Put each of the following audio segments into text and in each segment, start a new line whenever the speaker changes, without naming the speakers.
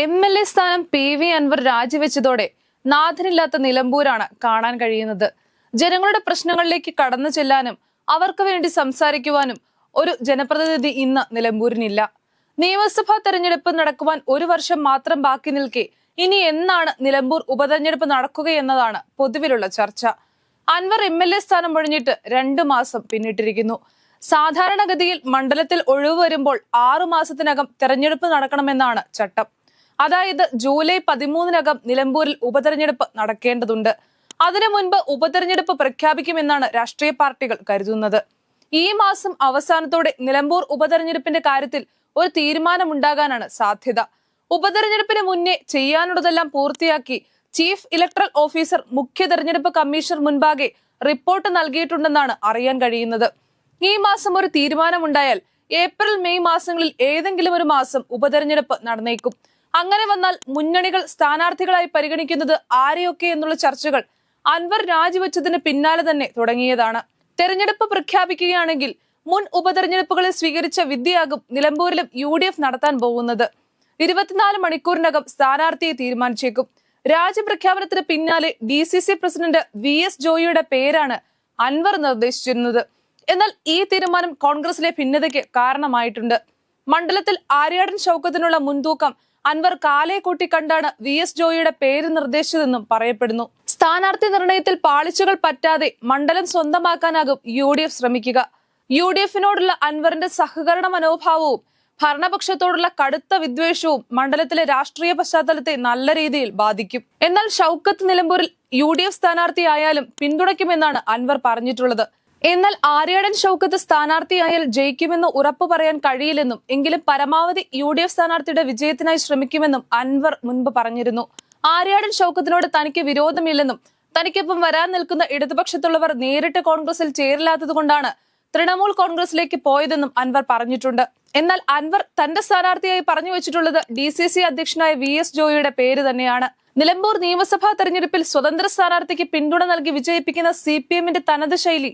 M L A സ്ഥാനം P V Anvar രാജിവെച്ചതോടെ നാഥനില്ലാത്ത നിലമ്പൂരാണ് കാണാൻ കഴിയുന്നത്. ജനങ്ങളുടെ പ്രശ്നങ്ങളിലേക്ക് കടന്നു ചെല്ലാനും അവർക്ക് വേണ്ടി സംസാരിക്കുവാനും ഒരു ജനപ്രതിനിധി ഇന്ന് നിലമ്പൂരിനില്ല. നിയമസഭാ തെരഞ്ഞെടുപ്പ് നടക്കുവാൻ ഒരു വർഷം മാത്രം ബാക്കി നിൽക്കെ ഇനി എന്നാണ് നിലമ്പൂർ ഉപതെരഞ്ഞെടുപ്പ് നടക്കുകയെന്നതാണ് പൊതുവിലുള്ള ചർച്ച. അൻവർ എം എൽ എ സ്ഥാനം ഒഴിഞ്ഞിട്ട് രണ്ടു മാസം പിന്നിട്ടിരിക്കുന്നു. സാധാരണഗതിയിൽ മണ്ഡലത്തിൽ ഒഴിവ് വരുമ്പോൾ ആറു മാസത്തിനകം തെരഞ്ഞെടുപ്പ് നടക്കണമെന്നാണ് ചട്ടം. അതായത് ജൂലൈ പതിമൂന്നിനകം നിലമ്പൂരിൽ ഉപതെരഞ്ഞെടുപ്പ് നടക്കേണ്ടതുണ്ട്. അതിനു മുൻപ് ഉപതെരഞ്ഞെടുപ്പ് പ്രഖ്യാപിക്കുമെന്നാണ് രാഷ്ട്രീയ പാർട്ടികൾ കരുതുന്നത്. ഈ മാസം അവസാനത്തോടെ നിലമ്പൂർ ഉപതെരഞ്ഞെടുപ്പിന്റെ കാര്യത്തിൽ ഒരു തീരുമാനമുണ്ടാകാനാണ് സാധ്യത. ഉപതെരഞ്ഞെടുപ്പിന് മുന്നേ ചെയ്യാനുള്ളതെല്ലാം പൂർത്തിയാക്കി ചീഫ് ഇലക്ട്രൽ ഓഫീസർ മുഖ്യ തെരഞ്ഞെടുപ്പ് കമ്മീഷണർ മുൻപാകെ റിപ്പോർട്ട് നൽകിയിട്ടുണ്ടെന്നാണ് അറിയാൻ കഴിയുന്നത്. ഈ മാസം ഒരു തീരുമാനമുണ്ടായാൽ ഏപ്രിൽ മെയ് മാസങ്ങളിൽ ഏതെങ്കിലും ഒരു മാസം ഉപതെരഞ്ഞെടുപ്പ് നടന്നേക്കും. അങ്ങനെ വന്നാൽ മുന്നണികൾ സ്ഥാനാർത്ഥികളായി പരിഗണിക്കുന്നത് ആരെയൊക്കെ എന്നുള്ള ചർച്ചകൾ അൻവർ രാജിവെച്ചതിന് പിന്നാലെ തന്നെ തുടങ്ങിയതാണ്. തെരഞ്ഞെടുപ്പ് പ്രഖ്യാപിക്കുകയാണെങ്കിൽ മുൻ ഉപതെരഞ്ഞെടുപ്പുകളെ സ്വീകരിച്ച വിദ്യയാകും നിലമ്പൂരിലും യു ഡി എഫ് നടത്താൻ പോകുന്നത്. ഇരുപത്തിനാല് മണിക്കൂറിനകം സ്ഥാനാർത്ഥിയെ തീരുമാനിച്ചേക്കും. രാജ്യപ്രഖ്യാപനത്തിന് പിന്നാലെ D C C president V S ജോയിയുടെ പേരാണ് അൻവർ നിർദ്ദേശിച്ചിരുന്നത്. എന്നാൽ ഈ തീരുമാനം കോൺഗ്രസിലെ ഭിന്നതയ്ക്ക് കാരണമായിട്ടുണ്ട്. മണ്ഡലത്തിൽ ആര്യാടൻ ഷൗക്കത്തിനുള്ള മുൻതൂക്കം അൻവർ കാലെ കൂട്ടി കണ്ടാണ് വി എസ് ജോയിയുടെ പേര് നിർദ്ദേശിച്ചതെന്നും പറയപ്പെടുന്നു. സ്ഥാനാർത്ഥി നിർണയത്തിൽ പാളിച്ചുകൾ പറ്റാതെ മണ്ഡലം സ്വന്തമാക്കാനാകും യു ഡി എഫ് ശ്രമിക്കുക. യു ഡി എഫിനോടുള്ള അൻവറിന്റെ സഹകരണ മനോഭാവവും ഭരണപക്ഷത്തോടുള്ള കടുത്ത വിദ്വേഷവും മണ്ഡലത്തിലെ രാഷ്ട്രീയ പശ്ചാത്തലത്തെ നല്ല രീതിയിൽ ബാധിക്കും. എന്നാൽ ഷൌക്കത്ത് നിലമ്പൂരിൽ യു ഡി എഫ് സ്ഥാനാർത്ഥിയായാലും പിന്തുണയ്ക്കുമെന്നാണ് അൻവർ പറഞ്ഞിട്ടുള്ളത്. എന്നാൽ ആര്യാടൻ ഷൌക്കത്ത് സ്ഥാനാർത്ഥിയായാൽ ജയിക്കുമെന്ന് ഉറപ്പ് പറയാൻ കഴിയില്ലെന്നും എങ്കിലും പരമാവധി യു ഡി എഫ് സ്ഥാനാർത്ഥിയുടെ വിജയത്തിനായി ശ്രമിക്കുമെന്നും അൻവർ മുൻപ് പറഞ്ഞിരുന്നു. ആര്യാടൻ ഷൌക്കത്തിനോട് തനിക്ക് വിരോധമില്ലെന്നും തനിക്കൊപ്പം വരാൻ നിൽക്കുന്ന ഇടതുപക്ഷത്തുള്ളവർ നേരിട്ട് കോൺഗ്രസിൽ ചേരില്ലാത്തതുകൊണ്ടാണ് തൃണമൂൽ കോൺഗ്രസിലേക്ക് പോയതെന്നും അൻവർ പറഞ്ഞിട്ടുണ്ട്. എന്നാൽ അൻവർ തന്റെ സ്ഥാനാർത്ഥിയായി പറഞ്ഞു വെച്ചിട്ടുള്ളത് ഡി സി സി അധ്യക്ഷനായ വി എസ് ജോയിയുടെ പേര് തന്നെയാണ്. നിലമ്പൂർ നിയമസഭാ തെരഞ്ഞെടുപ്പിൽ സ്വതന്ത്ര സ്ഥാനാർത്ഥിക്ക് പിന്തുണ നൽകി വിജയിപ്പിക്കുന്ന സി പി എമ്മിന്റെ തനത് ശൈലി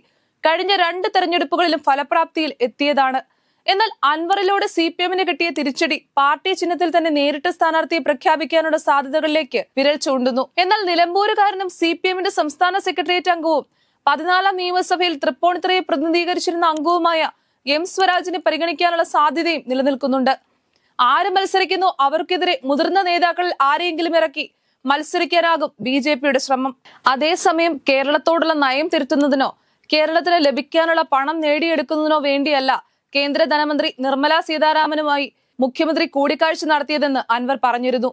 കഴിഞ്ഞ രണ്ട് തെരഞ്ഞെടുപ്പുകളിലും ഫലപ്രാപ്തിയിൽ എത്തിയതാണ്. എന്നാൽ അൻവറിലൂടെ സി പി എമ്മിന് കിട്ടിയ തിരിച്ചടി പാർട്ടി ചിഹ്നത്തിൽ തന്നെ നേരിട്ട് സ്ഥാനാർത്ഥിയെ പ്രഖ്യാപിക്കാനുള്ള സാധ്യതകളിലേക്ക് വിരൽ ചൂണ്ടുന്നു. എന്നാൽ നിലമ്പൂരുകാരനും സി പി എമ്മിന്റെ സംസ്ഥാന സെക്രട്ടേറിയറ്റ് അംഗവും പതിനാലാം നിയമസഭയിൽ തൃപ്പൂണിത്തുറയെ പ്രതിനിധീകരിച്ചിരുന്ന അംഗവുമായ എം സ്വരാജിനെ പരിഗണിക്കാനുള്ള സാധ്യതയും നിലനിൽക്കുന്നുണ്ട്. ആര് മത്സരിക്കുന്നു? അവർക്കെതിരെ മുതിർന്ന നേതാക്കളിൽ ആരെയെങ്കിലും ഇറക്കി മത്സരിക്കാനാകും ബി ജെ പിയുടെ ശ്രമം. അതേസമയം കേരളത്തോടുള്ള നയം തിരുത്തുന്നതിനോ കേരളത്തിന് ലഭിക്കാനുള്ള പണം നേടിയെടുക്കുന്നതിനോ വേണ്ടിയല്ല കേന്ദ്ര ധനമന്ത്രി നിർമ്മല സീതാരാമനുമായി മുഖ്യമന്ത്രി കൂടിക്കാഴ്ച നടത്തിയതെന്ന് അൻവർ പറഞ്ഞിരുന്നു.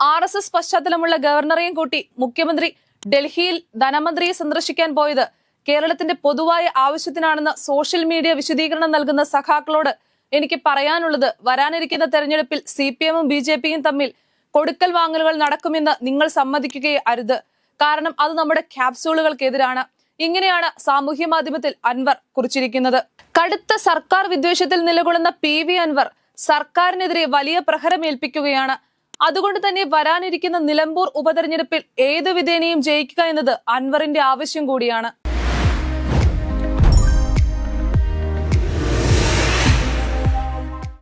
ആർ എസ് എസ് പശ്ചാത്തലമുള്ള ഗവർണറെയും കൂട്ടി മുഖ്യമന്ത്രി ഡൽഹിയിൽ ധനമന്ത്രിയെ സന്ദർശിക്കാൻ പോയത് കേരളത്തിന്റെ പൊതുവായ ആവശ്യത്തിനാണെന്ന് സോഷ്യൽ മീഡിയ വിശദീകരണം നൽകുന്ന സഖാക്കളോട് എനിക്ക് പറയാനുള്ളത് വരാനിരിക്കുന്ന തെരഞ്ഞെടുപ്പിൽ സി പി എമ്മും ബി ജെ പിയും തമ്മിൽ കൊടുക്കൽ വാങ്ങലുകൾ നടക്കുമെന്ന് നിങ്ങൾ സമ്മതിക്കുകയേ അരുത്. കാരണം അത് നമ്മുടെ ക്യാപ്സ്യൂളുകൾക്കെതിരാണ്. ഇങ്ങനെയാണ് സാമൂഹ്യ മാധ്യമത്തിൽ അൻവർ കുറിച്ചിരിക്കുന്നത്. കടുത്ത സർക്കാർ വിദ്വേഷത്തിൽ നിലകൊള്ളുന്ന പി വി അൻവർ സർക്കാരിനെതിരെ വലിയ പ്രഹരമേൽപ്പിക്കുകയാണ് അതുകൊണ്ട് തന്നെ വരാനിരിക്കുന്ന നിലമ്പൂർ ഉപതെരഞ്ഞെടുപ്പിൽ ഏതു വിധേനയും ജയിക്കുക എന്നത് അൻവറിന്റെ ആവശ്യം കൂടിയാണ്.